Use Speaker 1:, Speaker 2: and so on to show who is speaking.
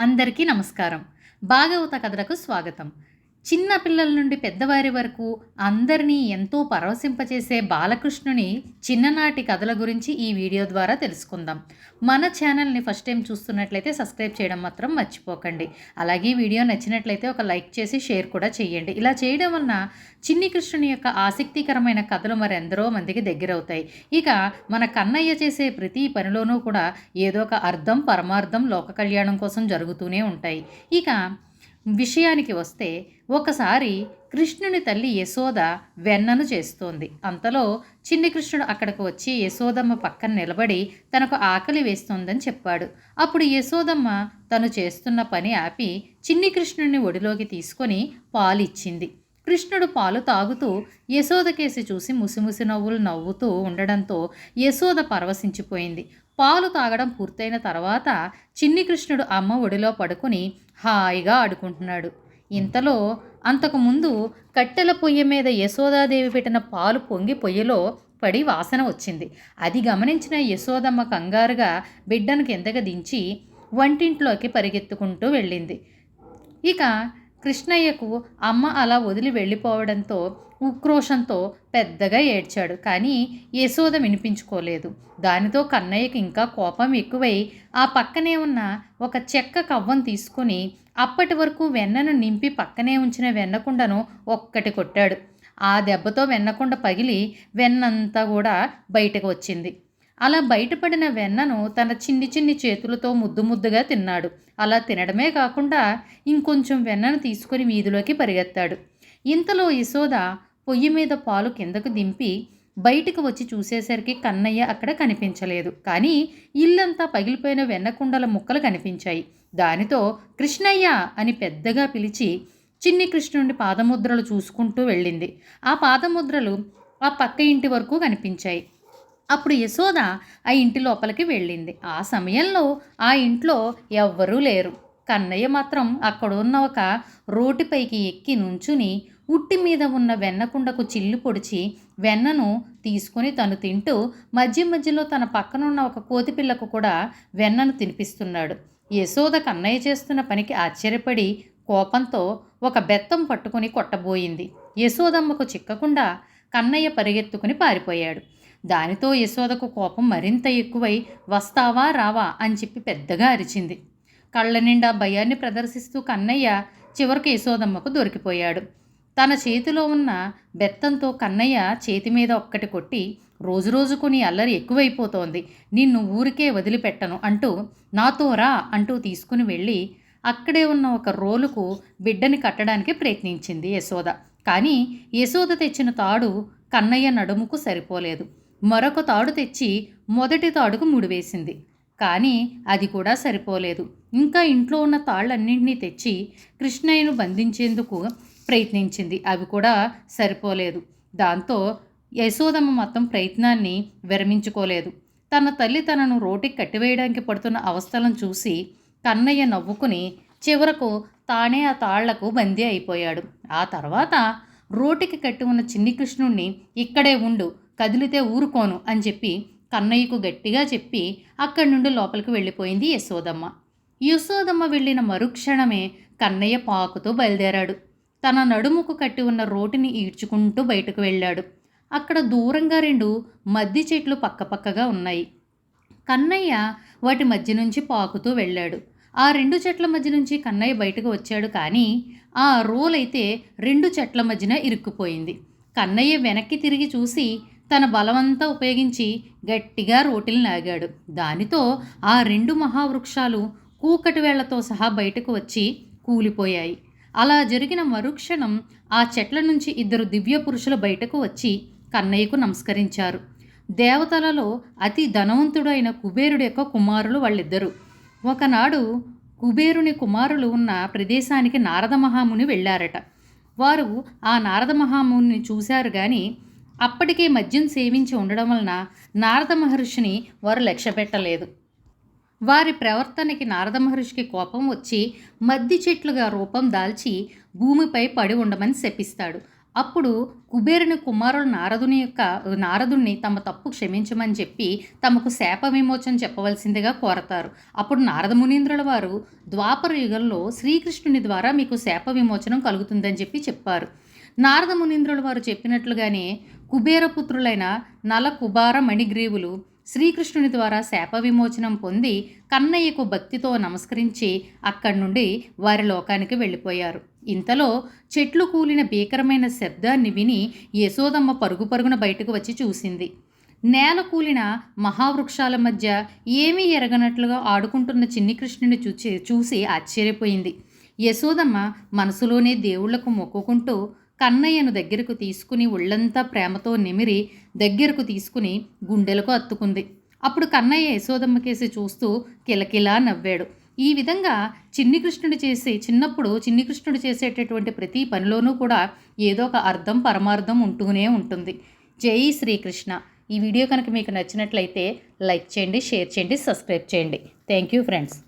Speaker 1: అందరికీ నమస్కారం. భాగవత కథలకు స్వాగతం. చిన్న పిల్లల నుండి పెద్దవారి వరకు అందరినీ ఎంతో పరవశింపచేసే బాలకృష్ణుని చిన్ననాటి కథల గురించి ఈ వీడియో ద్వారా తెలుసుకుందాం. మన ఛానల్ని ఫస్ట్ టైం చూస్తున్నట్లయితే సబ్స్క్రైబ్ చేయడం మాత్రం మర్చిపోకండి. అలాగే వీడియో నచ్చినట్లయితే ఒక లైక్ చేసి షేర్ కూడా చేయండి. ఇలా చేయడం వలన చిన్ని కృష్ణుని యొక్క ఆసక్తికరమైన కథలు మరి ఎందరో మందికి దగ్గరవుతాయి. ఇక మన కన్నయ్య చేసే ప్రతి పనిలోనూ కూడా ఏదో ఒక అర్థం పరమార్థం లోక కళ్యాణం కోసం జరుగుతూనే ఉంటాయి. ఇక విషయానికి వస్తే ఒకసారి కృష్ణుని తల్లి యశోద వెన్నను చేస్తోంది. అంతలో చిన్ని కృష్ణుడు అక్కడికి వచ్చి యశోదమ్మ పక్కన నిలబడి తనకు ఆకలి వేస్తోందని చెప్పాడు. అప్పుడు యశోదమ్మ తను చేస్తున్న పని ఆపి చిన్ని కృష్ణుడిని ఒడిలోకి తీసుకొని పాలు ఇచ్చింది కృష్ణుడు పాలు తాగుతూ యశోదకేసి చూసి ముసిముసి నవ్వులు నవ్వుతూ ఉండడంతో యశోద పరవశించిపోయింది. పాలు తాగడం పూర్తయిన తర్వాత చిన్ని కృష్ణుడు అమ్మ ఒడిలో పడుకుని హాయిగా ఆడుకుంటున్నాడు. ఇంతలో అంతకుముందు కట్టెల పొయ్యి మీద యశోదాదేవి పెట్టిన పాలు పొంగి పొయ్యిలో పడి వాసన వచ్చింది. అది గమనించిన యశోదమ్మ కంగారుగా బిడ్డను కిందకు దించి వంటింట్లోకి పరిగెత్తుకుంటూ వెళ్ళింది. ఇక కృష్ణయ్యకు అమ్మ అలా వదిలి వెళ్ళిపోవడంతో ఉక్రోషంతో పెద్దగా ఏడ్చాడు. కానీ యశోద వినిపించుకోలేదు. దానితో కన్నయ్యకి ఇంకా కోపం ఎక్కువై ఆ పక్కనే ఉన్న ఒక చెక్క కవ్వం తీసుకుని అప్పటి వరకు వెన్నను నింపి పక్కనే ఉంచిన వెన్నకుండను ఒక్కటి కొట్టాడు. ఆ దెబ్బతో వెన్నకుండ పగిలి వెన్నంతా కూడా బయటకు వచ్చింది. అలా బయటపడిన వెన్నను తన చిన్ని చిన్ని చేతులతో ముద్దు ముద్దుగా తిన్నాడు. అలా తినడమే కాకుండా ఇంకొంచెం వెన్నను తీసుకుని వీధిలోకి పరిగెత్తాడు. ఇంతలో యశోద పొయ్యి మీద పాలు కిందకు దింపి బయటకు వచ్చి చూసేసరికి కన్నయ్య అక్కడ కనిపించలేదు. కానీ ఇల్లంతా పగిలిపోయిన వెన్నకుండల ముక్కలు కనిపించాయి. దానితో కృష్ణయ్య అని పెద్దగా పిలిచి చిన్ని కృష్ణుడి పాదముద్రలు చూసుకుంటూ వెళ్ళింది. ఆ పాదముద్రలు ఆ పక్క ఇంటి వరకు కనిపించాయి. అప్పుడు యశోద ఆ ఇంటి లోపలికి వెళ్ళింది. ఆ సమయంలో ఆ ఇంట్లో ఎవ్వరూ లేరు. కన్నయ్య మాత్రం అక్కడ ఉన్న ఒక రోటిపైకి ఎక్కి నుంచుని ఉట్టి మీద ఉన్న వెన్నకుండకు చిల్లు పొడిచి వెన్నను తీసుకుని తను తింటూ మధ్య మధ్యలో తన పక్కనున్న ఒక కోతిపిల్లకు కూడా వెన్నను తినిపిస్తున్నాడు. యశోద కన్నయ్య చేస్తున్న పనికి ఆశ్చర్యపడి కోపంతో ఒక బెత్తం పట్టుకుని కొట్టబోయింది. యశోదమ్మకు చిక్కకుండా కన్నయ్య పరిగెత్తుకుని పారిపోయాడు. దానితో యశోదకు కోపం మరింత ఎక్కువై వస్తావా రావా అని చెప్పి పెద్దగా అరిచింది. కళ్ళ నిండా భయాన్ని ప్రదర్శిస్తూ కన్నయ్య చివరికి యశోదమ్మకు దొరికిపోయాడు. తన చేతిలో ఉన్న బెత్తంతో కన్నయ్య చేతి మీద ఒక్కటి కొట్టి రోజు రోజుకు నీ అల్లరి ఎక్కువైపోతోంది. నిన్ను ఊరికే వదిలిపెట్టను అంటూ నాతో రా అంటూ తీసుకుని వెళ్ళి అక్కడే ఉన్న ఒక రోలుకు బిడ్డని కట్టడానికి ప్రయత్నించింది యశోద. కానీ యశోద తెచ్చిన తాడు కన్నయ్య నడుముకు సరిపోలేదు. మరొక తాడు తెచ్చి మొదటి తాడుకు ముడివేసింది. కానీ అది కూడా సరిపోలేదు. ఇంకా ఇంట్లో ఉన్న తాళ్ళన్నింటినీ తెచ్చి కృష్ణయ్యను బంధించేందుకు ప్రయత్నించింది. అవి కూడా సరిపోలేదు. దాంతో యశోదమ్మ మొత్తం ప్రయత్నాన్ని విరమించుకోలేదు. తన తల్లి తనను రోటికి కట్టివేయడానికి పడుతున్న అవస్థలను చూసి కన్నయ్య నవ్వుకుని చివరకు తానే ఆ తాళ్ళకు బందీ అయిపోయాడు. ఆ తర్వాత రోటికి కట్టి ఉన్న చిన్ని కృష్ణుణ్ణి ఇక్కడే ఉండు కదిలితే ఊరుకోను అని చెప్పి కన్నయ్యకు గట్టిగా చెప్పి అక్కడి నుండి లోపలికి వెళ్ళిపోయింది యశోదమ్మ. యశోదమ్మ వెళ్ళిన మరుక్షణమే కన్నయ్య పాకుతో బయలుదేరాడు. తన నడుముకు కట్టి ఉన్న రోటిని ఈడ్చుకుంటూ బయటకు వెళ్ళాడు. అక్కడ దూరంగా రెండు మద్ది చెట్లు పక్కపక్కగా ఉన్నాయి. కన్నయ్య వాటి మధ్య నుంచి పాకుతూ వెళ్ళాడు. ఆ రెండు చెట్ల మధ్య నుంచి కన్నయ్య బయటకు వచ్చాడు కానీ ఆ రోల్ అయితే రెండు చెట్ల మధ్యన ఇరుక్కుపోయింది. కన్నయ్య వెనక్కి తిరిగి చూసి తన బలమంతా ఉపయోగించి గట్టిగా రోటిల్ని లాగాడు. దానితో ఆ రెండు మహావృక్షాలు కూకటి వేళ్ళతో సహా బయటకు వచ్చి కూలిపోయాయి. అలా జరిగిన మరుక్షణం ఆ చెట్ల నుంచి ఇద్దరు దివ్య పురుషులు బయటకు వచ్చి కన్నయ్యకు నమస్కరించారు. దేవతలలో అతి ధనవంతుడు అయిన యొక్క కుమారులు వాళ్ళిద్దరూ. ఒకనాడు కుబేరుని కుమారులు ఉన్న ప్రదేశానికి నారద మహాముని వెళ్ళారట. వారు ఆ నారద మహాముని చూశారు కానీ అప్పటికే మద్యం సేవించి ఉండడం వలన నారద మహర్షిని వారు లక్ష్య పెట్టలేదు వారి ప్రవర్తనకి నారద మహర్షికి కోపం వచ్చి మద్ది చెట్లుగా రూపం దాల్చి భూమిపై పడి ఉండమని శపిస్తాడు. అప్పుడు కుబేరుని కుమారుడు నారదుని యొక్క నారదుణ్ణి తమ తప్పు క్షమించమని చెప్పి తమకు శాప విమోచన చెప్పవలసిందిగా కోరతారు. అప్పుడు నారద మునీంద్రుల వారు ద్వాపర యుగంలో శ్రీకృష్ణుని ద్వారా మీకు శాప విమోచనం కలుగుతుందని చెప్పి చెప్పారు. నారద మునీంద్రుల వారు చెప్పినట్లుగానే కుబేరపుత్రులైన నల కుబార మణిగ్రీవులు శ్రీకృష్ణుని ద్వారా శాప విమోచనం పొంది కన్నయ్యకు భక్తితో నమస్కరించి అక్కడి నుండి వారి లోకానికి వెళ్ళిపోయారు. ఇంతలో చెట్లు కూలిన భీకరమైన శబ్దాన్ని విని యశోదమ్మ పరుగు పరుగున బయటకు వచ్చి చూసింది. నేల కూలిన మహావృక్షాల మధ్య ఏమీ ఎరగనట్లుగా ఆడుకుంటున్న చిన్ని కృష్ణుని చూచి చూసి ఆశ్చర్యపోయింది. యశోదమ్మ మనసులోనే దేవుళ్ళకు మొక్కుకుంటూ కన్నయ్యను దగ్గరకు తీసుకుని ఒళ్ళంతా ప్రేమతో నిమిరి దగ్గరకు తీసుకుని గుండెలకు అత్తుకుంది. అప్పుడు కన్నయ్య యశోదమ్మ కేసి చూస్తూ కిలకిలా నవ్వాడు. ఈ విధంగా చిన్ని కృష్ణుడు చేసి చిన్నప్పుడు చిన్ని కృష్ణుడు చేసేటటువంటి ప్రతి పనిలోనూ కూడా ఏదో ఒక అర్థం పరమార్థం ఉంటూనే ఉంటుంది. జై శ్రీకృష్ణ. ఈ వీడియో కనుక మీకు నచ్చినట్లయితే లైక్ చేయండి షేర్ చేయండి సబ్స్క్రైబ్ చేయండి. Thank you friends.